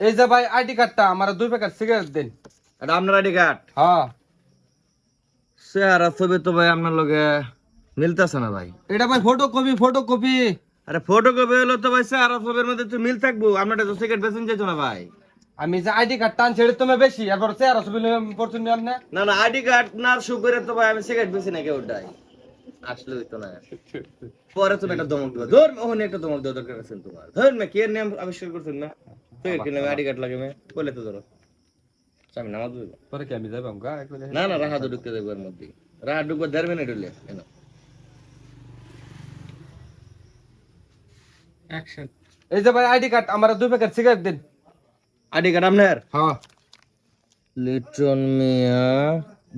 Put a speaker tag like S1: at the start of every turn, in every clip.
S1: এই যে ভাই আইডি কার্ডটা আমার দুই প্যাকেট সিগারেট দিন।
S2: এটা আপনার আইডি কার্ড?
S1: হ্যাঁ।
S2: চেহারা ছবি তো ভাই আপনার লগে মিলতেছে না ভাই।
S1: এটা ভাই ফটো কপি ফটো কপি
S2: আরে ফটো কপি হলো তো ভাই চেহারা ছবির মধ্যে তো মিল থাকব। আপনার তো সিগারেট বেসন যেত না ভাই।
S1: আমি যে আইডি কার্ড টান ছেড়ে তুমি বেশি এরপর চেহারা ছবি পড়ছেন আপনি
S2: না না আইডি কার্ড না শু করে তো ভাই আমি সিগারেট বেশি না কেউ ওটাই আসলে হইতো না। পরে তুমি একটা দমক দিবা ধর ওখানে একটা দমক দেওয়া দরকার আছে তোমার। ধর মে কে নাম আবিষ্কার করছেন না? সিগারেট কিনলাম আইডি কার্ড লাগে মে বলে তো ধরো। আমি নামাজ পড়ব।
S1: পরে কি আমি যাবাম গা একবারে
S2: না না রাহা তো ঢুকতে দেবো এর মধ্যে। রাহা ঢুকবো দেড় মিনিট হইলে কেন
S1: অ্যাকশন এই যে ভাই আইডি কার্ড আমার দুই প্যাকেট সিগারেট দিন।
S2: আইডি কার্ড আপনার?
S1: হ্যাঁ।
S2: লিটন মিয়া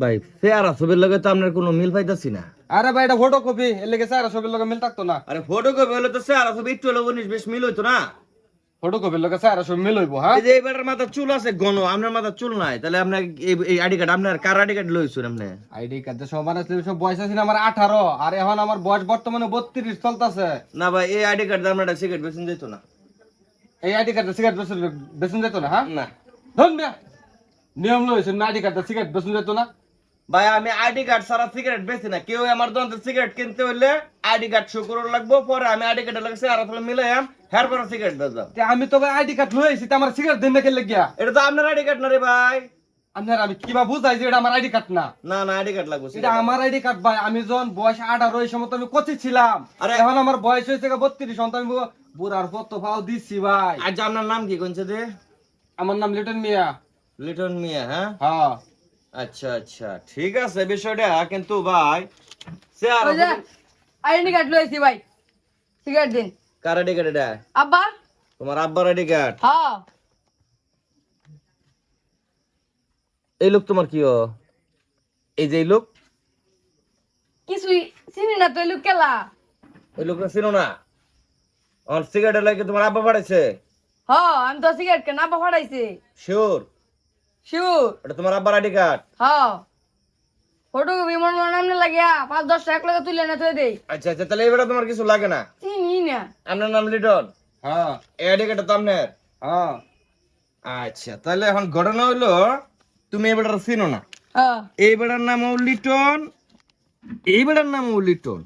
S2: ভাই ফেয়ারা ছবির লগে তো আপনার কোনো মিল পাইতাছি না।
S1: আরে ভাই এটা ফটো কপি এর লেগে চেহারা ছবির লগে মিল থাকতো না।
S2: আরে ফটো কপি হলে তো ফেয়ারা ছবি একটু হলে উনিশ বেশ মিল হইতো না।
S1: ফটো কপির লগে চেহারা ছবি মিল হইব হ্যাঁ?
S2: এই যে মাথা চুল আছে গণ আপনার মাথা চুল নাই। তাহলে এই- আইডি কার্ড আপনার কার আইডি কার্ড লইছুন আপনি?
S1: আইডি কার্ড সব সব বয়স আছে আমার আঠারো আর এখন আমার বয়স বর্তমানে বত্রিশ চলতেছে।
S2: না ভাই এই আইডি কার্ড আপনার সিগারেট বেচন যেত না।
S1: এই আইডি কার্ডে সিগারেট বেসন বেসন যেত না হ্যাঁ?
S2: না।
S1: ধন মিয়া নিয়ম লইছেন না আইডি কার্ডে সিগারেট বেসন যেত না।
S2: ভাই আমি আইডি কার্ড ছাড়া সিগারেট বেচি না। কেউ আমার দোকান সিগারেট কিনতে হইলে আইডি কার্ড শো করে লাগবো পরে আমি আইডি কার্ডের লাগে আর তাহলে মিলে আম হেয়ার পরে সিগারেট বেচলাম
S1: আমি তো ভাই আইডি কার্ড লইছি তে আমার সিগারেট দিন দেখে লেগিয়া?
S2: এটা তো আপনার আইডি কার্ড না রে ভাই?
S1: আপনার আমি কিবা বুঝাই যে এটা আমার আইডি কার্ড না?
S2: না না আইডি কার্ড লাগবে
S1: এটা আমার আইডি কার্ড ভাই আমি যখন বয়স আঠারো এই সময় তো আমি কচি ছিলাম।
S2: আর
S1: এখন আমার বয়স হয়েছে বত্রিশ সন্তান আমি বুড়ার পর তো পাও দিচ্ছি ভাই।
S2: আজ আপনার নাম কি কোনছে দে
S1: আমার নাম লিটন মিয়া।
S2: লিটন মিয়া হ্যাঁ?
S1: হ্যাঁ।
S2: আচ্ছা আচ্ছা ঠিক আছে বিষয়টা কিন্তু ভাই
S3: ওই যে আইডি কার্ড লইছি ভাই সিগারেট দিন।
S2: কার আইডি কার্ড এটা?
S3: আব্বা?
S2: তোমার আব্বার আইডি কার্ড?
S3: হ্যাঁ
S2: এই লোক তোমার কি ও? এই যে এই লোক?
S3: কিছুই চিনি না তো এই লোক কেলা?
S2: ওই লোকটা চিনো না। আমার সিগারেট লাগে তোমার আব্বা পাঠাইছে
S3: হ আমি তো সিগারেট কেন আব্বা ফাটাইছি?
S2: Sure
S3: sure.
S2: এটা তোমার আব্বার আইডি কার্ড।
S3: হ ফটো কপি মন মন নামনে লাগিয়া পাঁচ দশ টাকা লাগে তুলে না তুই দেই।
S2: আচ্ছা আচ্ছা তাহলে এবারে তোমার কিছু লাগে না?
S3: চিনি না।
S2: আপনার নাম লিটন?
S1: হ্যাঁ।
S2: এই আইডি কার্ডটা তো আপনার
S1: হ্যাঁ।
S2: আচ্ছা তাহলে এখন ঘটনা হইল তুমি এই বেটার চিনো না।
S3: হ্যাঁ।
S2: এই বেটার নাম হলো লিটন। এই বেটার নাম হলো লিটন।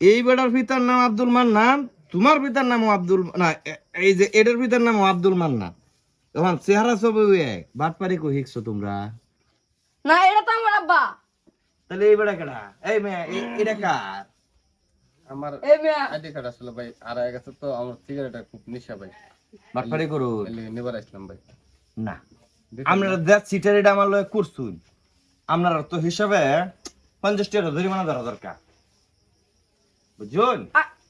S2: এই বেটার পিতার নাম আব্দুল মান্নান। তোমার পিতার নাম আব্দুল না এই যে এটার পিতার নাম আব্দুল মান্নান। এখন চেহারা সব এক। বাটপারি কো হিকছো তোমরা?
S3: না এটা তো আমার আব্বা।
S2: তাহলে এই বেটা কেডা? এই মেয়ে এটা কার?
S1: আমার
S3: এই মেয়া।
S1: আইডি কার্ড আসলে ভাই গেছে তো আমার সিগারেটের খুব নেশা ভাই।
S2: বাটপারি করো
S1: নিবার আসলাম ভাই।
S2: না। আপনারা দেখ সিটার এটা আমার লয় করছুন আপনারা তো হিসাবে পঞ্চাশ টাকা জরিমানা দেওয়া দরকার। বুঝুন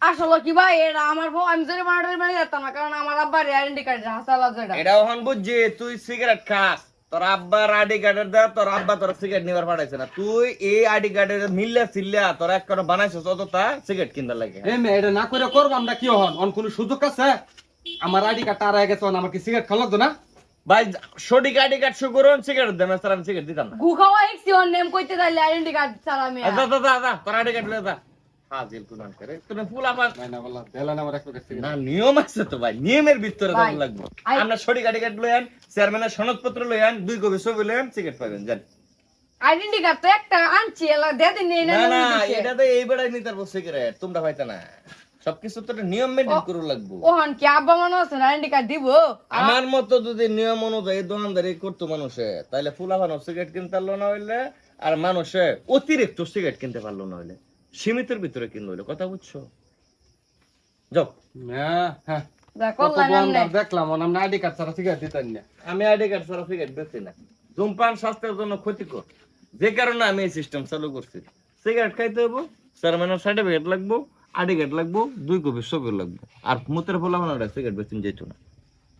S3: আসলে কি ভাই এটা আমার বউ আমি যদি মার্ডার মানে যেতাম না কারণ আমার আব্বার আইডেন্টি কার্ড হাসাল আছে এটা।
S2: এখন বুঝছি তুই সিগারেট খাস তোর আব্বার আইডি কার্ডের দা তোর আব্বা তোর সিগারেট নিবার পাঠাইছে না। তুই এই আইডি কার্ডের মিললে সিললে তোর এক কোনো বানাইছিস অতটা সিগারেট কিনতে লাগে।
S1: এই মেয়ে এটা না করে করব আমরা কি হন? অন কোনো সুযোগ আছে? আমার আইডি কার্ড আড়াই গেছে অন আমার কি সিগারেট খাওয়া লাগতো না?
S2: ভাই সঠিক আইডি কার্ড শো করুন সিগারেট দেন স্যার আমি সিগারেট দিতাম না।
S3: গু খাওয়া নেম কইতে তাইলে আইডেন্টি কার্ড ছাড়া আমি
S2: যা যা যা যা তোর আইডি কার্ড যা। হাজিল কুনান করে। তুমি ফুল আমার
S1: নাই না বললাম আমার এক প্যাকেট
S2: না নিয়ম আছে তো ভাই। নিয়মের ভিতরে
S3: ভাই,
S2: লাগবে। আমরা সঠিক আইডি কার্ড লইয়ান চেয়ারম্যানের সনদপত্র লইয়ান দুই কপি ছবি লইয়ান সিগারেট পাবেন জান
S3: আইডেন্টি কার্ড তো একটা আনছি এলা দে দিন
S2: না না এটা তো এই নিতে পারব সিগারেট তোমরা পাইতে না। সবকিছু তো নিয়ম মেনটেন করে লাগবো।
S3: ওহন কি আব্বা মনে আছে আইডেন্টি কার্ড দিব?
S2: আমার মতো যদি নিয়ম অনুযায়ী দোকানদারি করতো মানুষে তাহলে ফুলাফানো সিগারেট কিনতে পারল না হইলে আর মানুষে অতিরিক্ত সিগারেট কিনতে পারল না হইলে। সীমিতের ভিতরে কিনলো হইলে কথা বুঝছ? যাও।
S1: হ্যাঁ হ্যাঁ।
S3: যা
S1: কত
S3: করলাম
S1: বন্ধ
S3: আমনে
S1: দেখলাম আইডি কার্ড ছাড়া সিগারেট দিতেন না।
S2: আমি আইডি কার্ড ছাড়া সিগারেট বেচি না। ধূমপান স্বাস্থ্যের জন্য ক্ষতিকর। যে কারণে আমি এই সিস্টেম চালু করছি। সিগারেট খাইতে সার্টিফিকেট লাগবো আইডি কার্ড লাগবো দুই কপি ছবি লাগবো। আর মুতের সিগারেট বেচিন যেত না।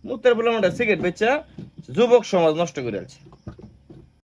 S2: মুতের ফলামানটা সিগারেট বেচা যুবক সমাজ নষ্ট করে আছে